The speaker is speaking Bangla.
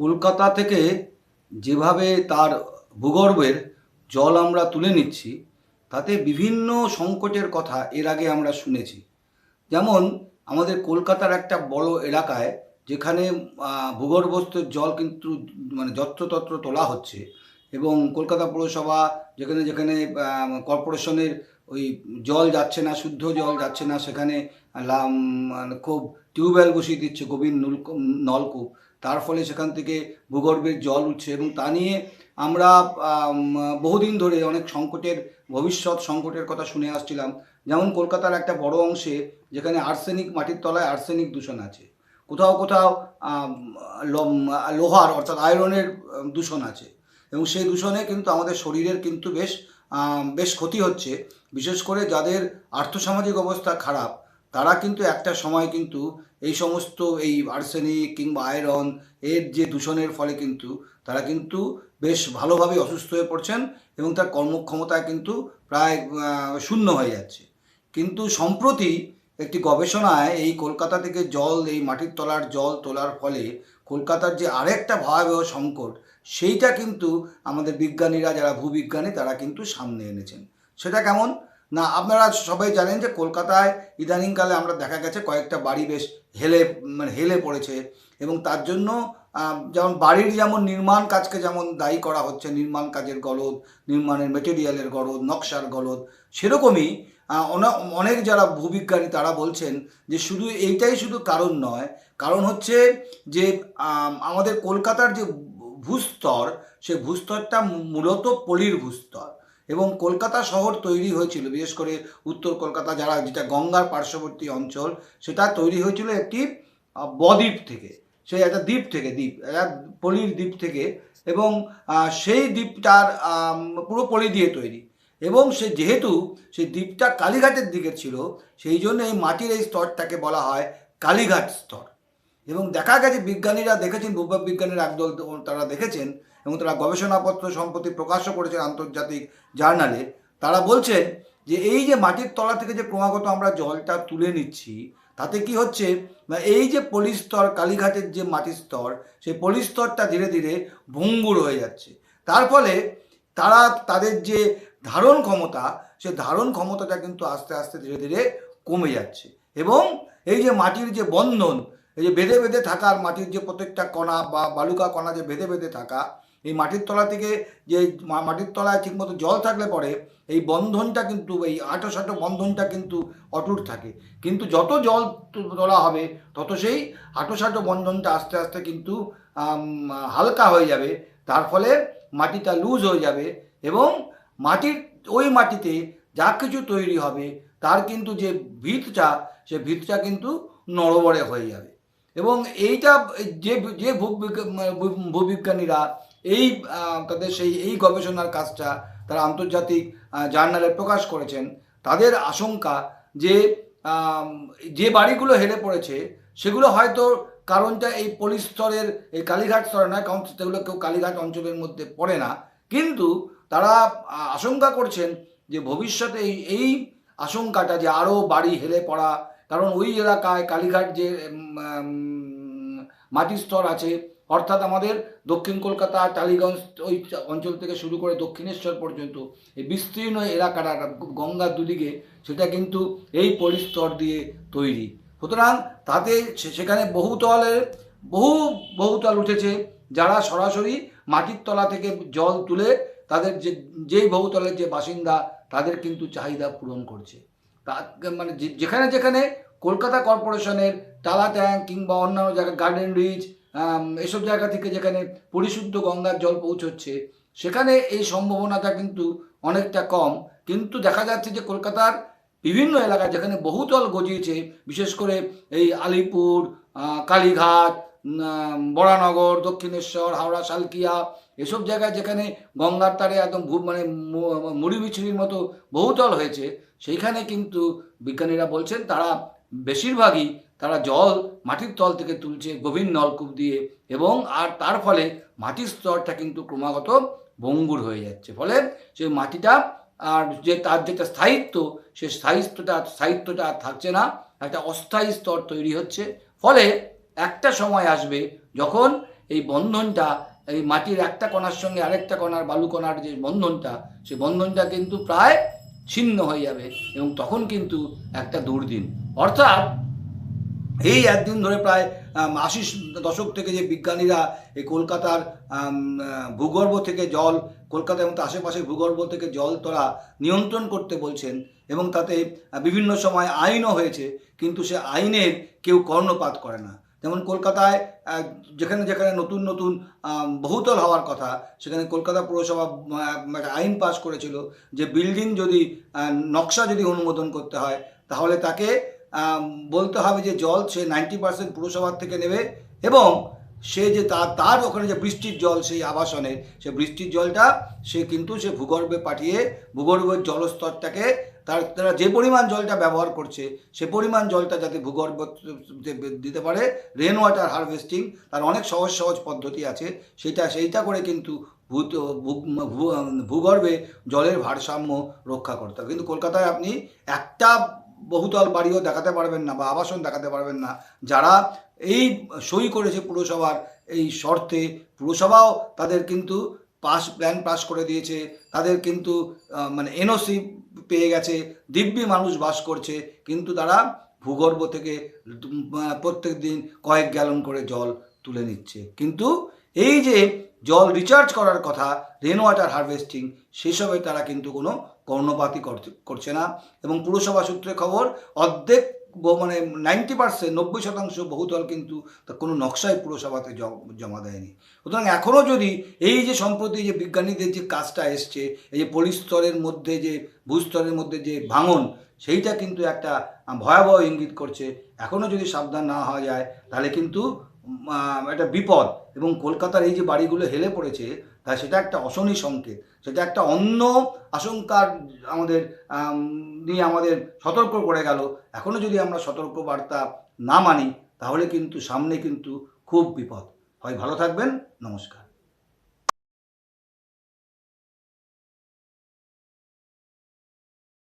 কলকাতা থেকে যেভাবে তার ভূগর্ভের জল আমরা তুলে নিচ্ছি, তাতে বিভিন্ন সংকটের কথা এর আগে আমরা শুনেছি। যেমন আমাদের কলকাতার একটা বড় এলাকায় যেখানে ভূগর্ভস্থ জল কিন্তু মানে যত্রতত্র তোলা হচ্ছে এবং কলকাতা পৌরসভা যেখানে যেখানে কর্পোরেশনের ওই জল যাচ্ছে না, শুদ্ধ জল যাচ্ছে না, সেখানে মানে খুব টিউবওয়েল বসিয়ে দিচ্ছে, গভীর নলকূপ। তার ফলে সেখান থেকে ভূগর্ভের জল উঠছে এবং তা নিয়ে আমরা বহুদিন ধরে অনেক সংকটের, ভবিষ্যৎ সংকটের কথা শুনে আসছিলাম। যেমন কলকাতার একটা বড় অংশে যেখানে আর্সেনিক মাটির তলায় আর্সেনিক দূষণ আছে। কোথাও কোথাও লোহার অর্থাৎ আয়রনের দূষণ আছে। এবং সেই দূষণে কিন্তু আমাদের শরীরের কিন্তু বেশ বেশ ক্ষতি হচ্ছে। বিশেষ করে যাদের আর্থসামাজিক অবস্থা খারাপ, তারা কিন্তু একটা সময় কিন্তু এই সমস্ত এই আর্সেনিক কিংবা আয়রন এর যে দূষণের ফলে কিন্তু তারা কিন্তু বেশ ভালোভাবে অসুস্থ হয়ে পড়ছেন এবং তার কর্মক্ষমতা কিন্তু প্রায় শূন্য হয়ে যাচ্ছে। কিন্তু সম্প্রতি একটি গবেষণায় এই কলকাতা থেকে জল, এই মাটির তলার জল তোলার ফলে কলকাতার যে আরেকটা ভয়াবহ সংকট, সেইটা কিন্তু আমাদের বিজ্ঞানীরা, যারা ভূবিজ্ঞানী, তারা কিন্তু সামনে এনেছেন। সেটা কেমন? না, আপনারা সবাই জানেন যে কলকাতায় ইদানিংকালে আমরা দেখা গেছে কয়েকটা বাড়ি বেশ হেলে মানে হেলে পড়েছে এবং তার জন্য যেমন বাড়ির যেমন নির্মাণ কাজকে যেমন দায়ী করা হচ্ছে, নির্মাণ কাজের গলদ, নির্মাণের মেটেরিয়ালের গলদ, নকশার গলদ, সেরকমই অনেক যারা ভূবিজ্ঞানী তারা বলছেন যে শুধু এইটাই শুধু কারণ নয়, কারণ হচ্ছে যে আমাদের কলকাতার যে ভূস্তর, সে ভূস্তরটা মূলত পলির ভূস্তর। এবং কলকাতা শহর তৈরি হয়েছিল, বিশেষ করে উত্তর কলকাতা যারা, যেটা গঙ্গার পার্শ্ববর্তী অঞ্চল, সেটা তৈরি হয়েছিল একটি বদ্বীপ থেকে, সেই একটা দ্বীপ থেকে, দ্বীপ, একটা পলির দ্বীপ থেকে, এবং সেই দ্বীপটার পুরো পলি দিয়ে তৈরি, এবং সে যেহেতু সেই দ্বীপটা কালীঘাটের দিকে ছিল, সেই জন্য এই মাটির এই স্তরটাকে বলা হয় কালীঘাট স্তর, এবং দেখা গেছে বিজ্ঞানীরা দেখেছেন ভূভাগ বিজ্ঞানীর একদল তারা দেখেছেন এবং তারা গবেষণাপত্র সম্প্রতি প্রকাশও করেছেন আন্তর্জাতিক জার্নালে, তারা বলছেন যে এই যে মাটির তলা থেকে যে ক্রমাগত আমরা জলটা তুলে নিচ্ছি, তাতে কি হচ্ছে? না এই যে পলিস্তর, কালীঘাটের যে মাটির স্তর, সেই পলিস্তরটা ধীরে ধীরে ভঙ্গুর হয়ে যাচ্ছে। তার ফলে তারা, তাদের যে ধারণ ক্ষমতা, সে ধারণ ক্ষমতাটা কিন্তু আস্তে আস্তে ধীরে ধীরে কমে যাচ্ছে। এবং এই যে মাটির যে বন্ধন, এই যে বেঁধে বেঁধে থাকার মাটির যে প্রত্যেকটা কণা বা বালুকা কণা যে বেঁধে বেঁধে থাকা এই মাটির তলা থেকে যে মাটির তলায় ঠিকমতো জল থাকলে পরে এই বন্ধনটা কিন্তু, এই আটো সাটো বন্ধনটা কিন্তু অটুট থাকে। কিন্তু যত জল তোলা হবে, তত সেই আটো সাটো বন্ধনটা আস্তে আস্তে কিন্তু হালকা হয়ে যাবে। তার ফলে মাটিটা লুজ হয়ে যাবে এবং মাটির ওই মাটিতে যা কিছু তৈরি হবে, তার কিন্তু যে ভিতটা, সে ভিতটা কিন্তু নড়বড়ে হয়ে যাবে। এবং এইটা যে যে ভূবিজ্ঞানীরা এই তাদের সেই, এই গবেষণার কাজটা তারা আন্তর্জাতিক জার্নালে প্রকাশ করেছেন। তাদের আশঙ্কা যে যে বাড়িগুলো হেলে পড়েছে, সেগুলো হয়তো কারণটা এই পলিস্তরের এই কালীঘাট স্তরে নয়, কারণ সেগুলো কেউ কালীঘাট অঞ্চলের মধ্যে পড়ে না। কিন্তু তারা আশঙ্কা করছেন যে ভবিষ্যতে এই এই আশঙ্কাটা যে আরও বাড়ি হেলে পড়া, কারণ ওই এলাকায় কালীঘাট যে মাটির স্তর আছে অর্থাৎ আমাদের দক্ষিণ কলকাতা, টালিগঞ্জ, ওই অঞ্চল থেকে শুরু করে দক্ষিণেশ্বর পর্যন্ত এই বিস্তীর্ণ এলাকাটা, গঙ্গার দুদিকে, সেটা কিন্তু এই পরিস্তর দিয়ে তৈরি। সুতরাং তাতে সেখানে বহুতলের বহু বহুতল উঠেছে যারা সরাসরি মাটির তলা থেকে জল তুলে তাদের যে, যেই বহুতলের যে বাসিন্দা তাদের কিন্তু চাহিদা পূরণ করছে। তা মানে যেখানে যেখানে কলকাতা কর্পোরেশনের টালা ট্যাঙ্ক কিংবা অন্যান্য জায়গায় গার্ডেন রিচ এসব জায়গা থেকে যেখানে পরিশুদ্ধ গঙ্গার জল পৌঁছচ্ছে সেখানে এই সম্ভাবনাটা কিন্তু অনেকটা কম। কিন্তু দেখা যাচ্ছে যে কলকাতার বিভিন্ন এলাকা যেখানে বহুতল গজিয়েছে বিশেষ করে এই আলিপুর কালীঘাট উম, বরানগর দক্ষিণেশ্বর হাওড়া সালকিয়া এসব জায়গায় যেখানে গঙ্গার তারে একদম মানে মুড়ি বিছুরির মতো বহুতল হয়েছে সেইখানে কিন্তু বিজ্ঞানীরা বলছেন তারা বেশিরভাগই তারা জল মাটির তল থেকে তুলছে, গভীর নলকূপ দিয়ে এবং আর তার ফলে মাটির স্তরটা কিন্তু ক্রমাগত ভঙ্গুর হয়ে যাচ্ছে। ফলে সেই মাটিটা আর যে তার যেটা স্থায়িত্ব, সে স্থায়িত্বটা স্থায়িত্বটা আর থাকছে না, একটা অস্থায়ী স্তর তৈরি হচ্ছে। ফলে একটা সময় আসবে যখন এই বন্ধনটা, এই মাটির একটা কণার সঙ্গে আরেকটা কণার বালু কণার যে বন্ধনটা সেই বন্ধনটা কিন্তু প্রায় ছিন্ন হয়ে যাবে এবং তখন কিন্তু একটা দুর্দিন। অর্থাৎ এই একদিন ধরে প্রায় আশি দশক থেকে যে বিজ্ঞানীরা এই কলকাতার ভূগর্ভ থেকে জল কলকাতা এবং আশেপাশে ভূগর্ভ থেকে জল তোলা নিয়ন্ত্রণ করতে বলছেন এবং তাতে বিভিন্ন সময় আইনও হয়েছে, কিন্তু সে আইনের কেউ কর্ণপাত করে না। যেমন কলকাতায় যেখানে যেখানে নতুন নতুন বহুতল হওয়ার কথা, সেখানে কলকাতা পুরসভা আইন পাস করেছিল যে বিল্ডিং যদি নকশা যদি অনুমোদন করতে হয়, তাহলে তাকে বলতে হবে যে জল সে নাইনটি পার্সেন্ট পুরসভার থেকে নেবে এবং সে যে তার তার ওখানে যে বৃষ্টির জল সেই আবাসনের সে বৃষ্টির জলটা সে কিন্তু সে ভূগর্ভে পাঠিয়ে ভূগর্ভের জলস্তরটাকে তার, তারা যে পরিমাণ জলটা ব্যবহার করছে, সে পরিমাণ জলটা যাতে ভূগর্ভ দিতে পারে রেন ওয়াটার হারভেস্টিং তার অনেক সহজ সহজ পদ্ধতি আছে, সেটা, সেইটা করে কিন্তু ভূত ভূগর্ভে জলের ভারসাম্য রক্ষা করতে হবে। কিন্তু কলকাতায় আপনি একটা বহুতল বাড়িও দেখাতে পারবেন না বা আবাসন দেখাতে পারবেন না। যারা এই সই করেছে পুরসভার এই শর্তে, পুরসভাও তাদের কিন্তু পাস প্ল্যান পাস করে দিয়েছে, তাদের কিন্তু মানে এনওসি পেয়ে গেছে, দিব্যি মানুষ বাস করছে, কিন্তু তারা ভূগর্ভ থেকে প্রত্যেক দিন কয়েক গ্যালন করে জল তুলে নিচ্ছে। কিন্তু এই যে জল রিচার্জ করার কথা রেন ওয়াটার হারভেস্টিং সেসবে তারা কিন্তু কোনো কর্ণপাতই করতে- করছে না। এবং পুরসভা সূত্রে খবর, অর্ধেক মানে নাইনটি পার্সেন্ট নব্বই শতাংশ বহুতল কিন্তু কোনো নকশায় পুরসভাতে জমা দেয়নি। সুতরাং এখনও যদি এই যে সম্প্রতি যে বিজ্ঞানীদের যে কাজটা এসছে, এই যে পরিস্তরের মধ্যে যে ভূস্তরের মধ্যে যে ভাঙন, সেইটা কিন্তু একটা ভয়াবহ ইঙ্গিত করছে। এখনও যদি সাবধান না হওয়া যায়, তাহলে কিন্তু একটা বিপদ। এবং কলকাতার এই যে বাড়িগুলো হেলে পড়েছে তা সেটা একটা অশনি সংকেত, সেটা একটা অন্য আশঙ্কার আমাদের নিয়ে আমাদের সতর্ক করে গেল। এখনও যদি আমরা সতর্ক বার্তা না মানি, তাহলে কিন্তু সামনে কিন্তু খুব বিপদ। হয় ভালো থাকবেন, নমস্কার।